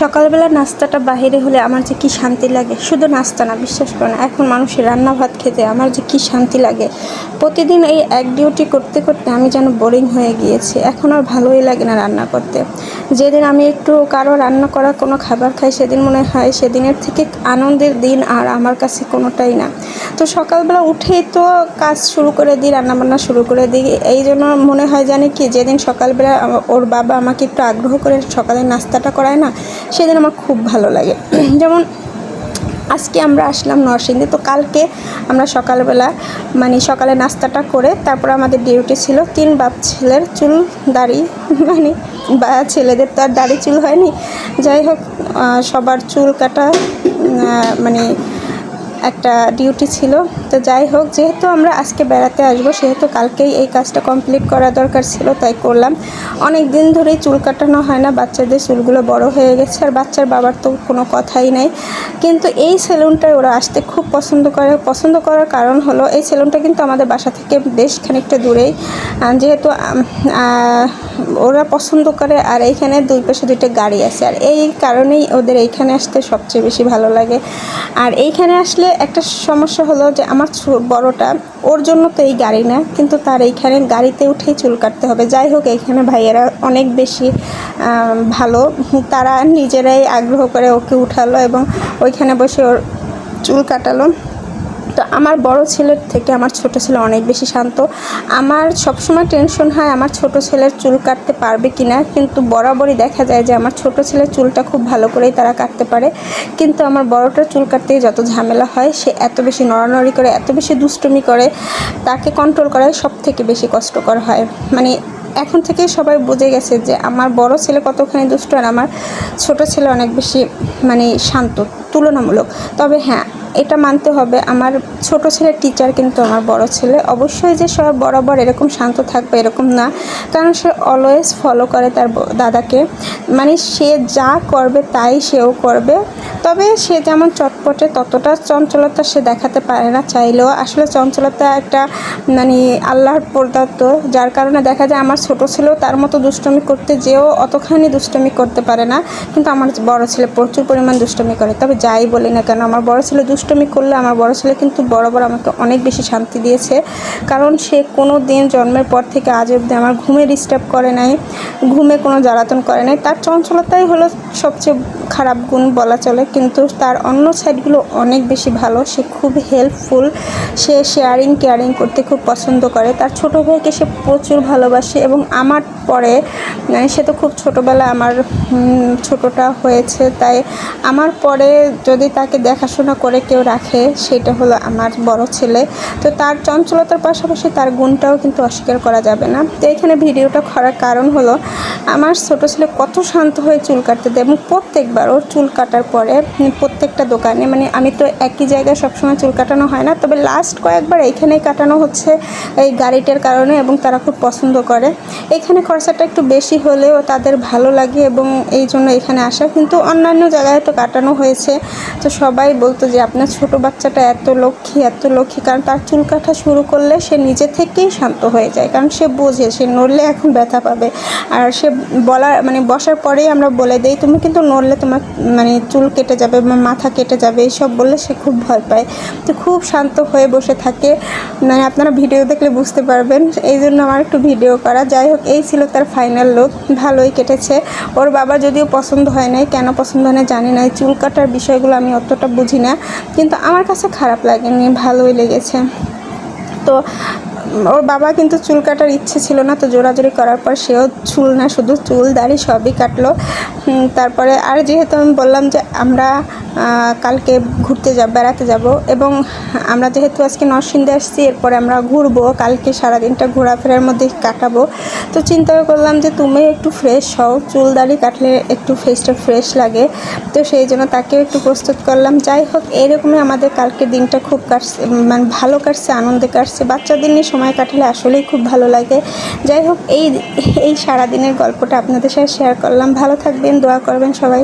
সকালবেলা নাস্তাটা বাহিরে হলে আমার যে কি শান্তি লাগে? শুধু নাস্তা না, বিশ্বাস করে না, এখন মানুষের রান্না ভাত খেতে আমার যে কি শান্তি লাগে? প্রতিদিন এই এক ডিউটি করতে করতে আমি যেন বোরিং হয়ে গিয়েছি, এখন আর ভালোই লাগে না রান্না করতে। যেদিন আমি একটু কারও রান্না করা কোনো খাবার খাই, সেদিন মনে হয় সেদিনের থেকে আনন্দের দিন আর আমার কাছে কোনোটাই না। তো সকালবেলা উঠেই তো কাজ শুরু করে দিই, রান্নাবান্না শুরু করে দিই, এই জন্য মনে হয় জানি কি, যেদিন সকালবেলা ওর বাবা আমাকে একটু আগ্রহ করে সকালের নাস্তাটা করায় না সেদিন আমার খুব ভালো লাগে। যেমন আজকে আমরা আসলাম নরসিংদী, তো কালকে আমরা সকালবেলা মানে সকালে নাস্তাটা করে তারপর আমাদের ডিউটি ছিল, তিন বাপ ছেলের চুল দাড়ি মানে বা ছেলেদের তো আর দাড়ি চুল হয়নি। যাই হোক সবার চুল কাটা মানে একটা ডিউটি ছিল। তো যাই হোক, যেহেতু আমরা আজকে বেড়াতে আসব, সেহেতু কালকেই এই কাজটা কমপ্লিট করা দরকার ছিল, তাই করলাম। অনেক দিন ধরেই চুল কাটানো হয় না, বাচ্চাদের চুলগুলো বড় হয়ে গেছে, আর বাচ্চার বাবার তো কোনো কথাই নাই। কিন্তু এই সেলুনটায় ওরা আসতে খুব পছন্দ করে। পছন্দ করার কারণ হলো, এই সেলুনটা কিন্তু আমাদের বাসা থেকে বেশ খানিকটা দূরেই। যেহেতু ওরা পছন্দ করে, আর এইখানে দুই পাশে দুইটা গাড়ি আছে। আর এই কারণেই ওদের এইখানে আসতে সবচেয়ে বেশি ভালো লাগে। আর এইখানে আসলে একটা সমস্যা হলো যে, আমার ছো- বড়টা। ওর জন্য তো এই গাড়ি না, কিন্তু তার এইখানে গাড়িতে উঠেই চুল কাটতে হবে। যাই হোক এখানে ভাইয়েরা অনেক বেশি ভালো। তারা নিজেরাই আগ্রহ করে ওকে উঠালো এবং ওইখানে বসে ওর চুল কাটালো। তো আমার বড় ছেলের থেকে আমার ছোট ছেলে অনেক বেশি শান্ত। আমার সবসময় টেনশন হয় আমার ছোট ছেলের চুল কাটতে পারবে কি না কিন্তু বরাবরই দেখা যায় যে আমার ছোট ছেলের চুলটা খুব ভালো করেই তারা কাটতে পারে। কিন্তু আমার বড়টার চুল কাটতেই যত ঝামেলা হয়, সে এত বেশি নড়ানড়ি করে, এত বেশি দুষ্টুমি করে, তাকে কন্ট্রোল করায় সব থেকে বেশি কষ্টকর হয়। মানে এখন থেকেই সবাই বুঝে গেছে যে আমার বড় ছেলে কতখানি দুষ্ট আর আমার ছোট ছেলে অনেক বেশি মানে শান্ত, তুলনামূলক। তবে হ্যাঁ এটা মানতে হবে। আমার ছোট ছেলের টিচার কিন্তু আমার বড় ছেলে। অবশ্যই যে সব বরাবর এরকম শান্ত থাকবে এরকম না। কারণ সে অলওয়েজ ফলো করে তার দাদাকে। মানে সে যা করবে তাই সেও করবে। তবে সে যেমন চটপটে ততটা চঞ্চলতা সে দেখাতে পারে না চাইলেও। আসলে চঞ্চলতা একটা মানে আল্লাহর প্রদত্ত যার কারণে দেখা যায় আমার ছোট ছেলেও তার মতো দুষ্টমি করতে যেও অতখানি দুষ্টমি করতে পারে না। কিন্তু আমার বড় ছেলে প্রচুর পরিমাণ দুষ্টমি করে। তবে যাই বলি না কেন, আমার বড় ছেলে দুষ্টমি করলে আমার বড় ছেলে কিন্তু বরাবর আমাকে অনেক বেশি শান্তি দিয়েছে। কারণ সে কোনো দিন জন্মের পর থেকে আজ অবধি আমার ঘুমে ডিস্টার্ব করে নাই, ঘুমে কোনো জ্বালাতন করে নাই। তার চঞ্চলতাই হলো সবচেয়ে খারাপ গুণ বলা চলে। কিন্তু তার অন্য সাইডগুলো অনেক বেশি ভালো। সে খুব হেল্পফুল সে শেয়ারিং কেয়ারিং করতে খুব পছন্দ করে। তার ছোটো ভাইকে সে প্রচুর ভালোবাসে এবং আমার পরে মানে সে তো খুব ছোটোবেলা আমার ছোটোটা হয়েছে। তাই আমার পরে যদি তাকে দেখাশোনা করে কেউ রাখে, সেটা হলো আমার বড় ছেলে। তো তার চঞ্চলতার পাশাপাশি তার গুণটাও কিন্তু অস্বীকার করা যাবে না। তো এখানে ভিডিওটা করার কারণ হলো, আমার ছোটো ছেলে কত শান্ত হয়ে চুল কাটতে দেয় এবং প্রত্যেকবার ওর চুল কাটার পরে প্রত্যেকটা দোকানে মানে আমি তো একই জায়গায় সবসময় চুল কাটানো হয় না, তবে লাস্ট কয়েকবার এইখানেই কাটানো হচ্ছে এই গাড়িটার কারণে এবং তারা খুব পছন্দ করে। এখানে খরচাটা একটু বেশি হলেও তাদের ভালো লাগে এবং এই জন্য এখানে আসা। কিন্তু অন্যান্য জায়গায় তো কাটানো হয়েছে। তো সবাই বলতো যে, আপনার ছোট বাচ্চাটা এত লক্ষ্মী এত লক্ষ্মী। কারণ তার চুল কাটা শুরু করলে সে নিজে থেকেই শান্ত হয়ে যায়। কারণ সে বোঝে, সে নড়লে এখন ব্যথা পাবে। আর সে বলার মানে বসার পরেই আমরা বলে দেই, তুমি কিন্তু নড়লে তোমার মানে চুল কেটে যাবে মাথা কেটে যাবে। এইসব বললে সে খুব ভয় পায়। তো খুব শান্ত হয়ে বসে থাকে। মানে আপনারা ভিডিও দেখলে বুঝতে পারবেন। এই জন্য আমার একটু ভিডিও করা। যাই হোক, এই ছিল তার ফাইনাল লুক। ভালোই কেটেছে। ওর বাবা যদিও পছন্দ হয় নাই, কেন পছন্দ হয় না জানি না। চুল কাটার বিষয়গুলো আমি অতটা বুঝি না। কিন্তু আমার কাছে খারাপ লাগেনি, ভালোই লেগেছে। তো ওর বাবা কিন্তু চুল কাটার ইচ্ছে ছিল না, তো জোরাজোরি করার পর সেও চুল না, শুধু চুল দাড়ি সবই কাটলো। তারপরে আর যেহেতু আমি বললাম যে আমরা কালকে ঘুরতে যাব, বেড়াতে যাব, এবং আমরা যেহেতু আজকে নরসিংদে আসছি, এরপরে আমরা ঘুরবো, কালকে সারাদিনটা ঘোরাফেরার মধ্যে কাটাবো। তো চিন্তা করলাম যে তুমি একটু ফ্রেশ হও, চুল দাড়ি কাটলে একটু ফেসটা ফ্রেশ লাগে। তো সেই জন্য তাকেও একটু প্রস্তুত করলাম। যাই হোক, এরকমই আমাদের কালকে দিনটা খুব কাটছে মানে ভালো কাটছে, আনন্দে কাটছে। বাচ্চাদের নিয়ে সময় কাটালে আসলেই খুব ভালো লাগে। যাই হোক, এই এই সারাদিনের গল্পটা আপনাদের সাথে শেয়ার করলাম। ভালো থাকবেন, দোয়া করবেন সবাই।